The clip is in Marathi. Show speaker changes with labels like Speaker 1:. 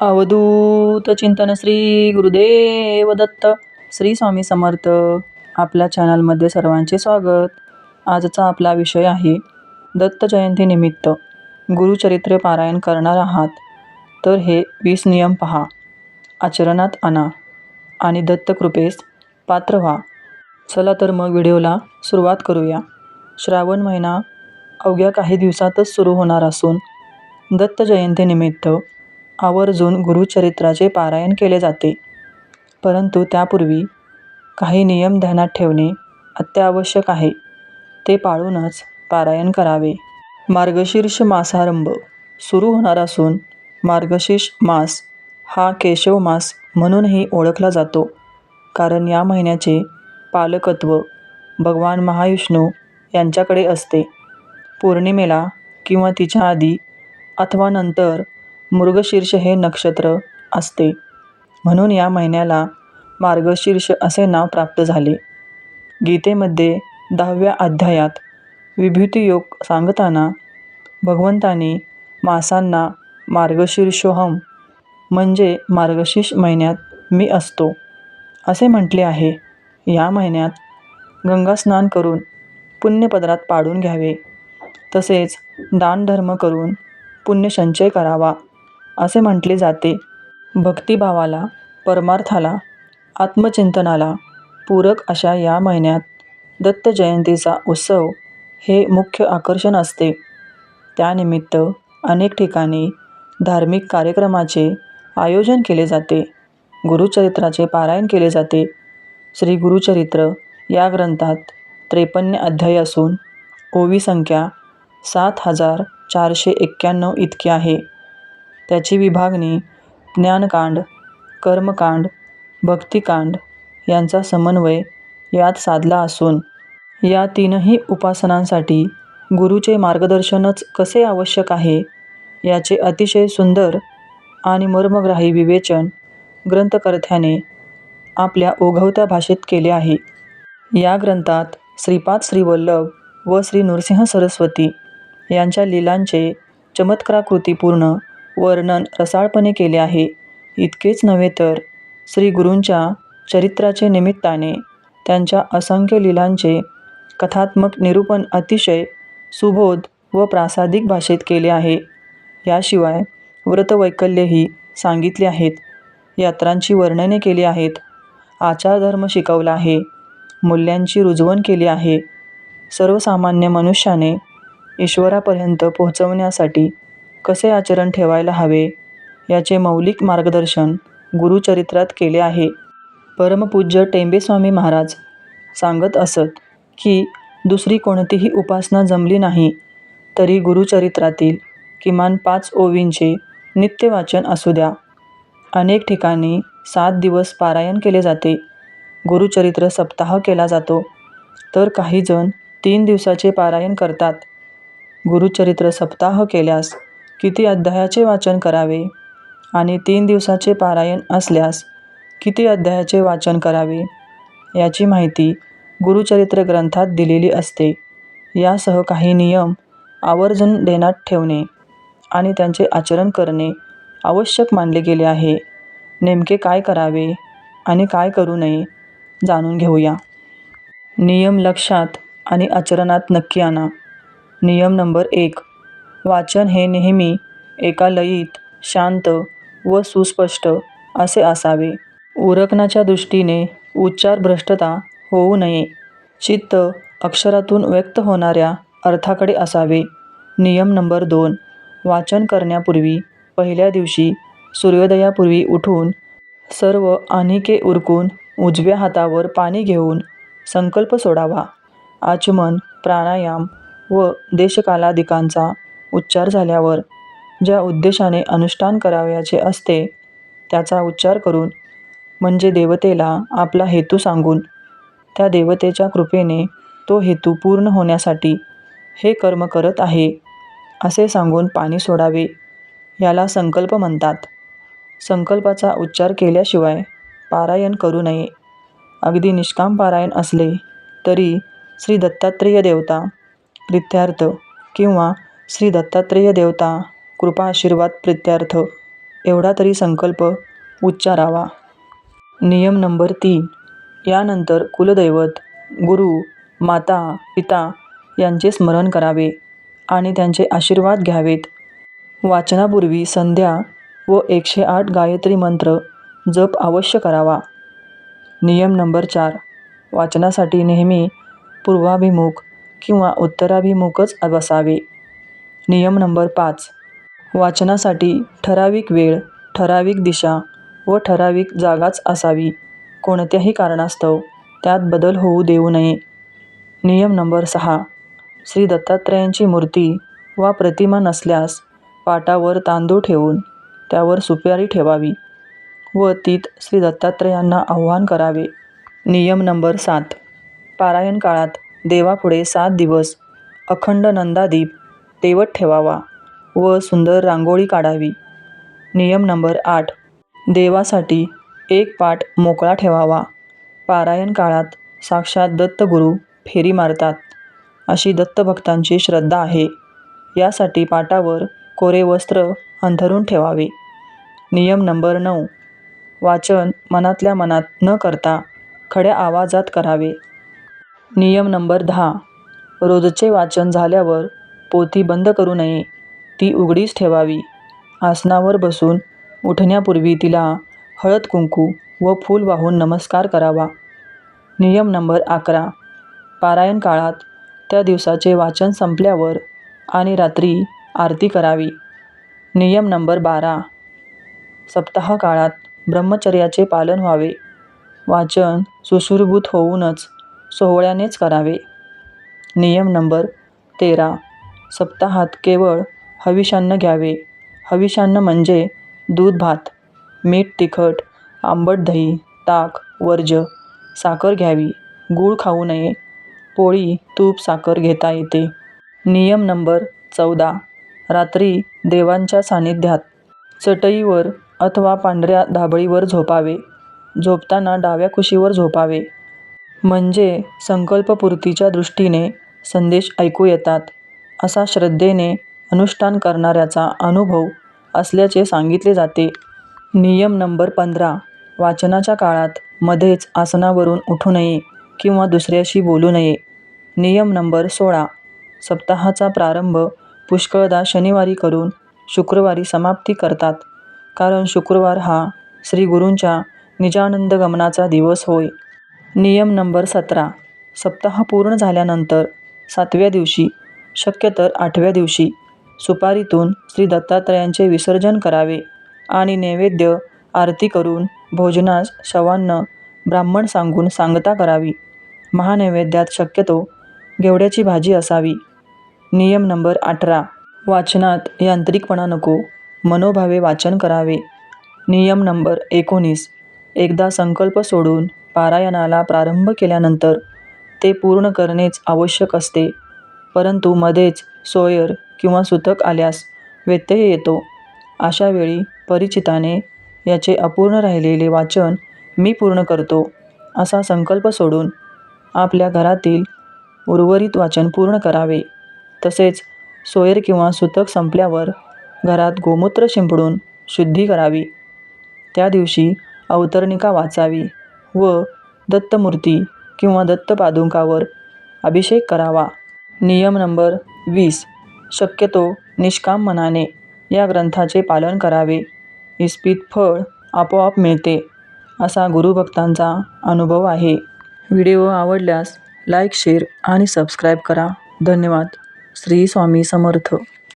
Speaker 1: अवधूत चिंतन श्री गुरुदेव दत्त श्री स्वामी समर्थ. आपल्या चॅनलमध्ये सर्वांचे स्वागत. आजचा आपला विषय आहे दत्त जयंतीनिमित्त गुरुचरित्र पारायण करणार आहात. तर हे वीस नियम पहा. आचरणात आणा आणि दत्तकृपेस पात्र व्हा. चला तर मग व्हिडिओला सुरुवात करूया. श्रावण महिना अवघ्या काही दिवसातच सुरू होणार असून दत्त जयंतीनिमित्त आवर्जून गुरुचरित्राचे पारायण केले जाते. परंतु त्यापूर्वी काही नियम ध्यानात ठेवणे अत्यावश्यक आहे. ते पाळूनच पारायण करावे. मार्गशीर्ष मासारंभ सुरू होणार असून मार्गशीर्ष मास हा केशव मास म्हणूनही ओळखला जातो. कारण या महिन्याचे पालकत्व भगवान महाविष्णू यांच्याकडे असते. पौर्णिमेला किंवा तिच्या आधी अथवा नंतर मृगशीर्ष हे नक्षत्र असते. म्हणून या महिन्याला मार्गशीर्ष असे नाव प्राप्त झाले. गीतेमध्ये दहाव्या अध्यायात विभूती योग सांगताना भगवंताने मासांना मार्गशीर्षोहम म्हणजे मार्गशीर्ष महिन्यात मी असतो असे म्हटले आहे. या महिन्यात गंगास्नान करून पुण्यपदरात पाडून घ्यावे. तसेच दानधर्म करून पुण्यसंचय करावा. असे म्हटले जाते. भक्तिभावाला परमार्थाला आत्मचिंतनाला पूरक अशा या महिन्यात दत्त जयंतीचा उत्सव हे मुख्य आकर्षण असते. त्यानिमित्त अनेक ठिकाणी धार्मिक कार्यक्रमाचे आयोजन केले जाते. गुरुचरित्राचे पारायण केले जाते. श्री गुरुचरित्र या ग्रंथात त्रेपन्न अध्याय असून ओवी संख्या सात हजार चारशे एक्क्याण्णव इतकी आहे. त्याची विभागणी ज्ञानकांड कर्मकांड भक्तिकांड यांचा समन्वय यात साधला असून या तीनही उपासनांसाठी गुरुचे मार्गदर्शनच कसे आवश्यक आहे याचे अतिशय सुंदर आणि मर्मग्राही विवेचन ग्रंथकर्त्याने आपल्या ओघवत्या भाषेत केले आहे. या ग्रंथात श्रीपाद श्रीवल्लभ व श्री नृसिंह सरस्वती यांच्या लीलांचे चमत्काराकृतीपूर्ण वर्णन रसाळपणे केले आहे. इतकेच नव्हे तर श्री गुरूंच्या चरित्राचे निमित्ताने त्यांच्या असंख्य लीलांचे कथात्मक निरूपण अतिशय सुबोध व प्रासादिक भाषेत केले आहे. याशिवाय व्रतवैकल्यही सांगितले आहेत. यात्रांची वर्णने केली आहेत. आचारधर्म शिकवला आहे. मूल्यांची रुजवण केली आहे. सर्वसामान्य मनुष्याने ईश्वरापर्यंत पोहोचवण्यासाठी कसे आचरण ठेवायला हवे याचे मौलिक मार्गदर्शन गुरुचरित्रात केले आहे. परमपूज्य टेंबेस्वामी महाराज सांगत असत की दुसरी कोणतीही उपासना जमली नाही तरी गुरुचरित्रातील किमान पाच ओवींचे नित्यवाचन असू द्या. अनेक ठिकाणी सात दिवस पारायण केले जाते गुरुचरित्र सप्ताह केला जातो तर काहीजण तीन दिवसाचे पारायण करतात. गुरुचरित्र सप्ताह केल्यास किती अध्यायाचे वाचन करावे? आणि तीन दिवसाचे पारायण असल्यास किती अध्यायाचे वाचन करावे? याची माहिती गुरुचरित्र ग्रंथात दिलेली असते. यासह काही नियम आवर्जून देण्यात ठेवणे आणि त्यांचे आचरण करणे आवश्यक मानले गेले आहे. नेमके काय करावे आणि काय करू नये जाणून घेऊया. नियम लक्षात आणि आचरणात नक्की आणा. नियम नंबर एक. वाचन हे नेहमी एका लयीत शांत व सुस्पष्ट असे असावे. उरकण्याच्या दृष्टीने उच्चारभ्रष्टता होऊ नये. चित्त अक्षरातून व्यक्त होणाऱ्या अर्थाकडे असावे. नियम नंबर दोन. वाचन करण्यापूर्वी पहिल्या दिवशी सूर्योदयापूर्वी उठून सर्व आनिके उरकून उजव्या हातावर पाणी घेऊन संकल्प सोडावा. आचमन प्राणायाम व देशकालादिकांचा उच्चार झाल्यावर ज्या उद्देशाने अनुष्ठान करावयाचे असते त्याचा उच्चार करून म्हणजे देवतेला आपला हेतू सांगून त्या देवतेच्या कृपेने तो हेतू पूर्ण होण्यासाठी हे कर्म करत आहे असे सांगून पाणी सोडावे याला संकल्प म्हणतात. संकल्पाचा उच्चार केल्याशिवाय पारायण करू नये. अगदी निष्काम पारायण असले तरी श्री दत्तात्रेय देवता प्रित्यार्थ किंवा श्री दत्तात्रेय देवता कृपा आशीर्वाद प्रित्यार्थ एवढा तरी संकल्प उच्चारावा. नियम नंबर तीन. यानंतर कुलदैवत गुरु माता पिता यांचे स्मरण करावे आणि त्यांचे आशीर्वाद घ्यावेत. वाचनापूर्वी संध्या व एकशे आठ गायत्री मंत्र जप अवश्य करावा. नियम नंबर चार. वाचनासाठी नेहमी पूर्वाभिमुख किंवा उत्तराभिमुखच बसावे. नियम नंबर पाच. वाचनासाठी ठराविक वेळ ठराविक दिशा व ठराविक जागाच असावी. कोणत्याही कारणास्तव त्यात बदल होऊ देऊ नये. नियम नंबर सहा. श्री दत्तात्रयांची मूर्ती वा प्रतिमा नसल्यास पाटावर तांदूळ ठेवून त्यावर सुपारी ठेवावी व तीत श्री दत्तात्रयांना आव्हान करावे. नियम नंबर सात. पारायण काळात देवापुढे सात दिवस अखंड नंदादीप तेवत ठेवावा व सुंदर रांगोळी काढावी. नियम नंबर आठ. देवासाठी एक पाठ मोकळा ठेवावा. पारायण काळात साक्षात दत्तगुरू फेरी मारतात. अशी दत्तभक्तांची श्रद्धा आहे. यासाठी पाटावर कोरे वस्त्र अंथरून ठेवावे. नियम नंबर नऊ. वाचन मनातल्या मनात न करता खड्या आवाजात करावे. नियम नंबर दहा. रोजचे वाचन झाल्यावर पोथी बंद करू नये. ती उघडीच ठेवावी. आसनावर बसून उठण्यापूर्वी तिला हळद कुंकू व फूल वाहून नमस्कार करावा. नियम नंबर अकरा. पारायण काळात त्या दिवसाचे वाचन संपल्यावर आणि रात्री आरती करावी. नियम नंबर बारा. सप्ताह काळात ब्रह्मचर्याचे पालन व्हावे. वाचन सुश्रुभूत होऊनच सोहळ्यानेच करावे. नियम नंबर तेरा. सप्ताहात केवळ हविषान्न घ्यावे. हविषान्न म्हणजे दूध भात मीठ तिखट आंबट दही ताक वर्ज साखर घ्यावी. गूळ खाऊ नये. पोळी तूप साखर घेता येते. नियम नंबर चौदा. रात्री देवांच्या सानिध्यात चटईवर अथवा पांढऱ्या धाबळीवर झोपावे. झोपताना डाव्या कुशीवर झोपावे. म्हणजे संकल्पपूर्तीच्या दृष्टीने संदेश ऐकू येतात. असा श्रद्धेने अनुष्ठान करणाऱ्याचा अनुभव असल्याचे सांगितले जाते. नियम नंबर पंधरा. वाचनाच्या काळात मध्येच आसनावरून उठू नये किंवा दुसऱ्याशी बोलू नये. नियम नंबर सोळा. सप्ताहाचा प्रारंभ पुष्कळदा शनिवारी करून शुक्रवारी समाप्ती करतात. कारण शुक्रवार हा श्रीगुरूंच्या निजानंद गमनाचा दिवस होय. नियम नंबर सतरा. सप्ताह पूर्ण झाल्यानंतर सातव्या दिवशी शक्यतर आठव्या दिवशी. सुपारीतून श्री दत्तात्रयांचे विसर्जन करावे आणि नैवेद्य आरती करून भोजनास शवांना ब्राह्मण सांगून सांगता करावी. महानैवेद्यात शक्यतो घेवड्याची भाजी असावी. नियम नंबर अठरा. वाचनात यांत्रिकपणा नको मनोभावे वाचन करावे. नियम नंबर एकोणीस. एकदा संकल्प सोडून पारायणाला प्रारंभ केल्यानंतर ते पूर्ण करणेच आवश्यक असते. परंतु मध्येच सोयर किंवा सुतक आल्यास व्यत्यय येतो. अशा वेळी परिचिताने याचे अपूर्ण राहिलेले वाचन मी पूर्ण करतो असा संकल्प सोडून आपल्या घरातील उर्वरित वाचन पूर्ण करावे. तसेच सोयर किंवा सुतक संपल्यावर घरात गोमूत्र शिंपडून शुद्धी करावी. त्या दिवशी अवतरणिका वाचावी व दत्तमूर्ती किंवा दत्तपादुकावर अभिषेक करावा. नियम नंबर वीस. शक्यतो निष्काम मनाने या ग्रंथाचे पालन करावे. इस्पित फळ आपोआप मिळते असा गुरुभक्तांचा अनुभव आहे. व्हिडिओ आवडल्यास लाईक शेअर आणि सबस्क्राईब करा. धन्यवाद. श्री स्वामी समर्थ.